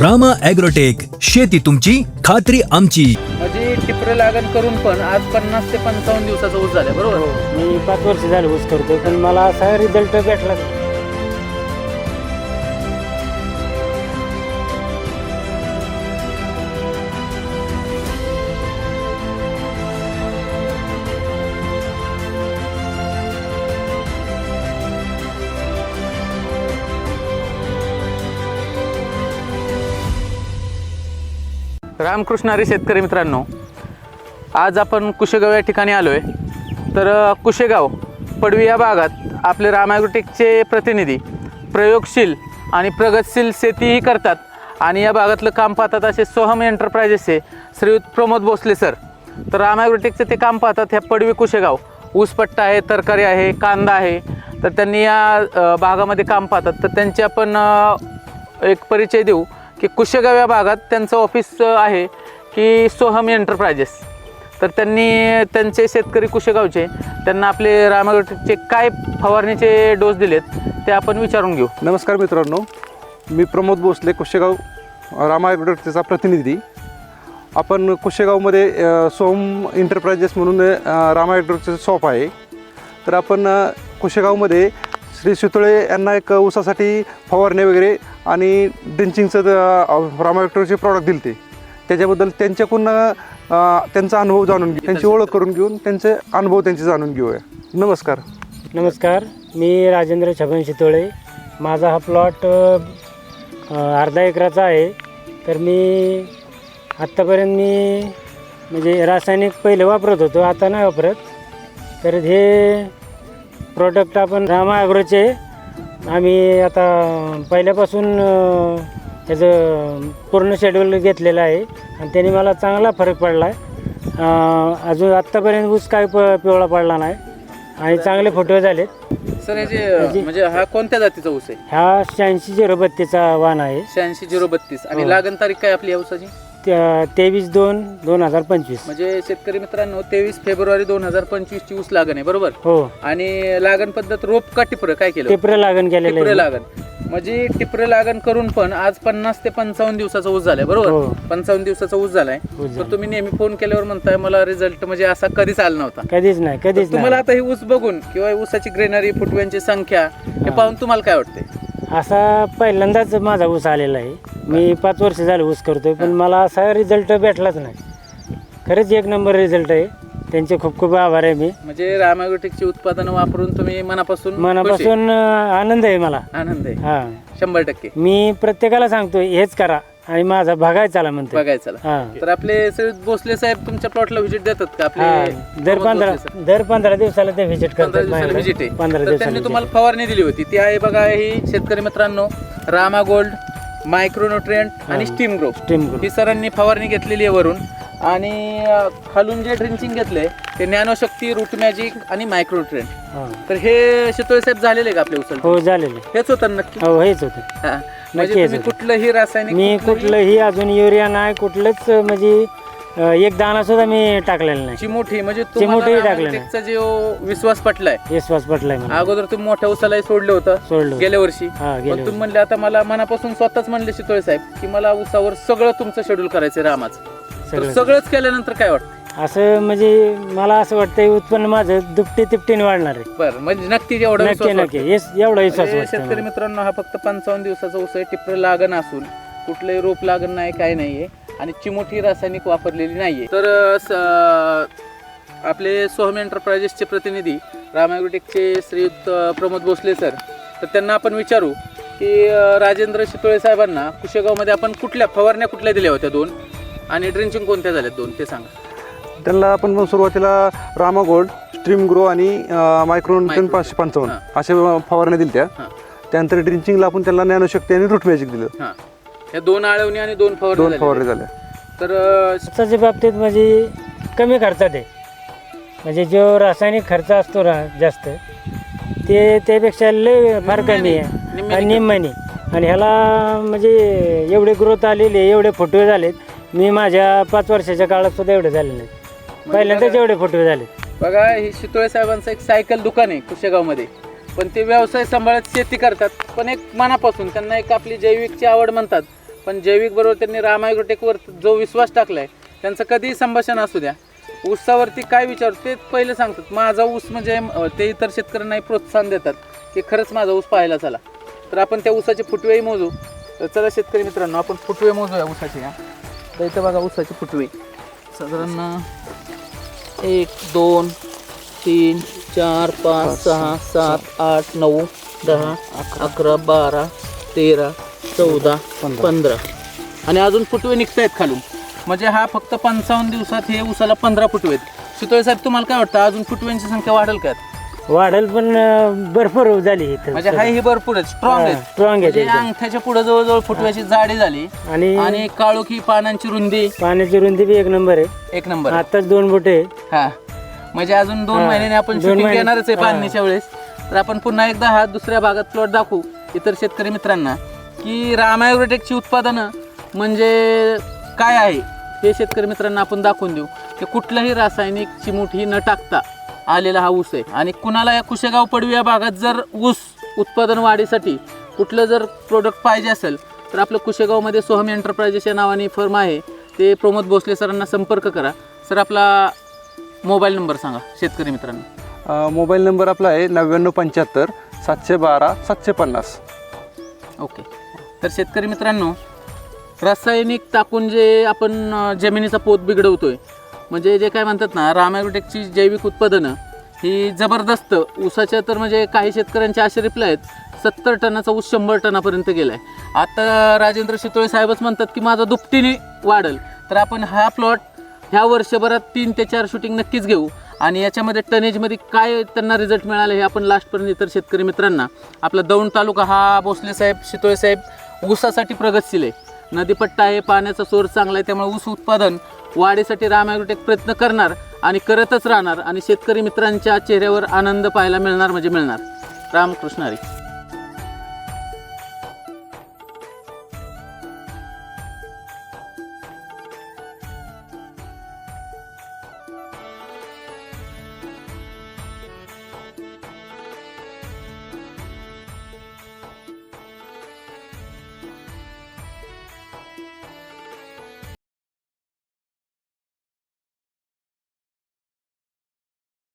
Rama agrotech शेती तुमची खात्री आमची. म्हणजे टिपरे लागण करून पण आज पन्नास ते पंचावन्न दिवसाचा ऊस झाला बरोबर? मी पाच वर्ष झाले ऊस करतो पण मला असा रिझल्ट भेटला. रामकृष्णारी शेतकरी मित्रांनो आज आपण कुशेगाव या ठिकाणी आलो आहे तर कुशेगाव पडवी या भागात आपले रामायग्रोटेकचे प्रतिनिधी प्रयोगशील आणि प्रगतशील शेतीही करतात आणि या भागातलं काम पाहतात असे सोहम एंटरप्राइजेसचे श्रीयुत प्रमोद भोसले सर. तर रामायग्रोटेकचे ते काम पाहतात ह्या पडवी कुशेगाव. ऊसपट्टा आहे तरकारी आहे कांदा आहे. तर त्यांनी या भागामध्ये काम पाहतात. तर त्यांचे आपण एक परिचय देऊ. की कुशेगाव या भागात त्यांचं ऑफिस आहे की सोहम एंटरप्राइजेस तर त्यांनी त्यांचे शेतकरी कुशेगावचे त्यांना आपले रामागडचे काय फवारणीचे डोस दिलेत ते आपण विचारून घेऊ. नमस्कार मित्रांनो मी प्रमोद भोसले कुशेगाव रामा प्रतिनिधी. आपण कुशेगावमध्ये सोम एंटरप्राइजेस म्हणून अ, शॉप आहे. तर आपण कुशेगावमध्ये श्री शितोळे यांना एक ऊसासाठी फवारणी वगैरे आणि ड्रिंचिंगचं रामाविक्टरचे प्रॉडक्ट दिले ते. त्याच्याबद्दल त्यांच्याकडून त्यांचा अनुभव जाणून घेऊ. त्यांची ओळख करून घेऊन त्यांचे अनुभव त्यांचे जाणून घेऊया. नमस्कार. नमस्कार मी राजेंद्र छगन शितोळे. माझा हा प्लॉट अर्धा एकराचा आहे. तर मी आत्तापर्यंत मी म्हणजे रासायनिक पहिले वापरत होतो आता नाही वापरत. तर हे प्रोडक्ट आपण रामा ॲग्रोचे आम्ही आता पहिल्यापासून अ, ह्याचं पूर्ण शेड्यूल घेतलेलं आहे. आणि त्याने मला चांगला फरक पडला आहे अजून आत्तापर्यंत ऊस काय प पिवळा पडला नाही. आणि चांगले फोटो झालेत. सर याचे म्हणजे हा कोणत्या जातीचा ऊस आहे? ह्या शहाऐंशी झिरो बत्तीसचा वाण आहे. शहाऐंशी झिरो बत्तीस. आणि हो. लागण तारीख काय आपली या ऊसाची? तेवीस दोन दोन हजार पंचवीस. म्हणजे शेतकरी मित्रांनो तेवीस फेब्रुवारी दोन हजार पंचवीस ची ऊस लागण आहे बरोबर? हो. आणि लागण पद्धत रोप का टिपरं काय केलं? टेपर लागण केलेलं टिपरे आहे लागण. म्हणजे टिपरे लागण करून पण आज पन्नास ते पंचावन्न दिवसाचा ऊस झालाय बरोबर? हो. पंचावन्न दिवसाचा ऊस झालाय. ऊस तर झाला. तुम्ही नेहमी फोन केल्यावर म्हणताय मला रिझल्ट म्हणजे असा कधीच आला नव्हता. कधीच नाही तर कधीच तुम्हाला नाही आता ही ऊस बघून किंवा ऊसाची ग्रेनरी फुटव्यांची संख्या हे पाहून तुम्हाला काय वाटते असा पहिल्यांदाच माझा ऊस आलेला आहे. मी पाच वर्ष झाले ऊस करतोय पण मला असा रिझल्ट भेटलाच नाही. खरंच एक नंबर रिझल्ट आहे. त्यांचे खूप खूप आभार आहे मी. म्हणजे रामायोटिकची उत्पादनं वापरून तुम्ही मनापासून? मनापासून आनंद आहे मला. आनंद आहे. हा. शंभर टक्के. मी प्रत्येकाला सांगतो हेच करा. आणि माझा भागायचा चला म्हणतो बघायचं हा. तर आपले श्री भोसले साहेब तुमच्या प्लॉटला व्हिजिट देतात का? हा आपले दर पंधरा सर? दर पंधरा दिवसाला ते व्हिजिट पंधरा करतात दिवसाला माझ्याकडे. व्हिजिट आहे. पंधरा तर दिवसाला त्यांनी. तुम्हाला फवारणी दिली होती. ती आहे बघा ही शेतकरी मित्रांनो रामा गोल्ड मायक्रोन्युट्रिएंट आणि स्टीम ग्रो. Steam Grow. ही सरांनी फवारणी घेतलेली आहे वरून. आणि अं, खालून जे ड्रिंचिंग घेतले ते नॅनोशक्ती रूट मॅजिक आणि मायक्रोन्युट्रिएंट हा. तर हे शितोळे साहेब झालेले का आपले उचल हो झालेले. हेच होतं ना नक्की? हो हेच होते. हा. म्हणजे नक्की तुम्ही हेच होतं. कुठलंही रासायनिक मी कुठलंही कुठलंही अजून युरिया नाही कुठलंच म्हणजे अं, एक दाणा सुद्धा मी टाकलेला नाही. चिमोठी म्हणजे चिमोठी तुम्हाला टाकलं नाही. रामायटिकचा जो विश्वास पटलाय. विश्वास पटलाय मला अगोदर तुम्ही मोठ्या उसालाही सोडलं होतं. सोडलं गेल्या वर्षी. हा तुम्ही. म्हणले आता मला मनापासून स्वतःच म्हणले शितोळे साहेब की मला उसावर सगळं तुमचं शेड्यूल करायचं रामाचं. तर सगळं. सगळंच केल्यानंतर काय वाटतं असं म्हणजे मला असं वाटतंय उत्पन्न माझं दुपटी तिपटीने वाढणार आहे. बरं म्हणजे नक्की एवढा नक्की विश्वास नक्की. वाटतो. येस- एवढा विश्वास म्हणजे शेतकरी मला. मित्रांनो हा फक्त पंचावन्न दिवसाचा ऊस आहे. टिप्र लागण असून कुठलंही रोप लागण नाही काय नाहीये. आणि चिमोठी रासायनिक वापरलेली नाहीये. तर अं, स- आपले सोहम एंटरप्राइजेसचे प्रतिनिधी रामायग्रोटेकचे श्रीयुत अं, प्रमोद भोसले सर तर त्यांना आपण विचारू की अं, राजेंद्र शितोळे साहेबांना कुशेगावमध्ये आपण कुठल्या फवारण्या कुठल्या दिल्या होत्या दोन? आणि ड्रिंचिंग कोणत्या झाल्या दोन? ते सांगा. त्यांना आपण मग सुरुवातीला रामा गोल्ड स्ट्रीम ग्रो आणि मायक्रोन Micro. पाचशे पंचावन्न. अशा फवारण्या दिल्या त्या त्यानंतर ड्रिंचिंगला आपण त्यांना ज्ञानशक्ती आणि रूट मॅजिक दिलं. हां. या दोन आळवणी आणि दोन दोन फवारणी झाल्या. झाल्या तर अं, खर्चाच्या बाबतीत म्हणजे कमी खर्चात आहे. म्हणजे जो रासायनिक खर्च असतो ना जास्त ते त्यापेक्षा लय फार कमी आहे. आणि निम्म्याने. आणि ह्याला म्हणजे एवढे ग्रोथ आलेले एवढे फोटो झालेत मी माझ्या पाच वर्षाच्या काळात सुद्धा एवढे झाले नाहीत. पहिल्यांदाच एवढे फोटो झाले बघा हे शितोळे साहेबांचं एक सायकल दुकान आहे कुशेगावमध्ये. पण ते व्यवसाय सांभाळत शेती करतात. पण एक मनापासून त्यांना एक आपली जैविकची आवड म्हणतात. पण जैविक बरोबर त्यांनी राम ॲग्रोटेकवर जो विश्वास टाकलाय त्यांचं कधीही संभाषण असू द्या. ऊसावरती काय विचार ते पहिले सांगतात माझा ऊस म्हणजे ते इतर शेतकऱ्यांनाही प्रोत्साहन देतात. की खरंच माझा ऊस पाहायला चला. तर आपण त्या ऊसाचे फुटवेही मोजू. तर चला शेतकरी मित्रांनो आपण फुटवे मोजूया ऊसाचे या तर इथं बघा ऊसाचे फुटवे. साधारण एक दोन तीन चार पाच सहा सात आठ नऊ दहा अकरा. बारा तेरा चौदा पंधरा. आणि अजून फुटवे निघत आहेत खालून. म्हणजे हा फक्त पंचावन्न दिवसात हे उसाला पंधरा फुटवे आहेत. साहेब तुम्हाला काय वाटतं? अजून फुटव्यांची संख्या वाढेल का? वाढेल पण अं, भरपूर झाली इथं म्हणजे हा ही भरपूर स्ट्रॉंग आहेत स्ट्रॉंग आहे. अंगठ्याच्या पुढे जवळजवळ फुटव्याची जाडी झाली. आणि आणि काळोखी पानांची रुंदी. पाण्याची रुंदी बी एक नंबर आहे. एक नंबर. आताच दोन बोटे हा. म्हणजे अजून दोन हा, महिन्याने आपण दोन शूटिंग महिने- घेणारच आहे हा. पाणीच्या वेळेस. तर आपण पुन्हा एकदा हा दुसऱ्या भागात प्लॉट दाखवू इतर शेतकरी मित्रांना की रामायोटेकची उत्पादनं म्हणजे काय आहे हे शेतकरी मित्रांना आपण दाखवून देऊ. की कुठलंही रासायनिक चिमूटही न टाकता आलेला हा ऊस आहे. आणि कुणाला या कुशेगाव पडवी या भागात जर ऊस उत्पादन वाढीसाठी कुठलं जर प्रोडक्ट पाहिजे असेल तर आपलं कुशेगावमध्ये सोहम एंटरप्राइजेस या नावाने फर्म आहे. ते प्रमोद भोसले सरांना संपर्क करा. सर आपला मोबाईल नंबर सांगा शेतकरी मित्रांनो. मोबाईल नंबर आपला आहे नव्याण्णव पंच्याहत्तर सातशे बारा सातशे पन्नास. ओके. तर शेतकरी मित्रांनो रासायनिक टाकून जे आपण जमिनीचा पोत बिघडवतोय म्हणजे जे काय म्हणतात ना रामॅग्रोटेकची जैविक उत्पादनं ही जबरदस्त. ऊसाच्या तर म्हणजे काही शेतकऱ्यांचे असे रिप्लाय आहेत सत्तर टनाचा ऊस शंभर टनापर्यंत गेला आहे आता राजेंद्र शितोळे साहेबच म्हणतात की माझा दुपटीने वाढेल. तर आपण हा प्लॉट ह्या वर्षभरात तीन ते चार शूटिंग नक्कीच घेऊ. आणि याच्यामध्ये टनेजमध्ये काय त्यांना रिझल्ट मिळाले हे आपण लास्टपर्यंत इतर शेतकरी मित्रांना. आपला दौंड तालुका हा भोसले साहेब शितोळे साहेब ऊसासाठी प्रगतशील आहे. नदीपट्टा आहे पाण्याचा सोर्स चांगला आहे त्यामुळे ऊस उत्पादन वाढीसाठी राम ॲग्रोटेक प्रयत्न करणार आणि करतच राहणार आणि शेतकरी मित्रांच्या चेहऱ्यावर आनंद पाहायला मिळणार म्हणजे मिळणार. रामकृष्ण हरी.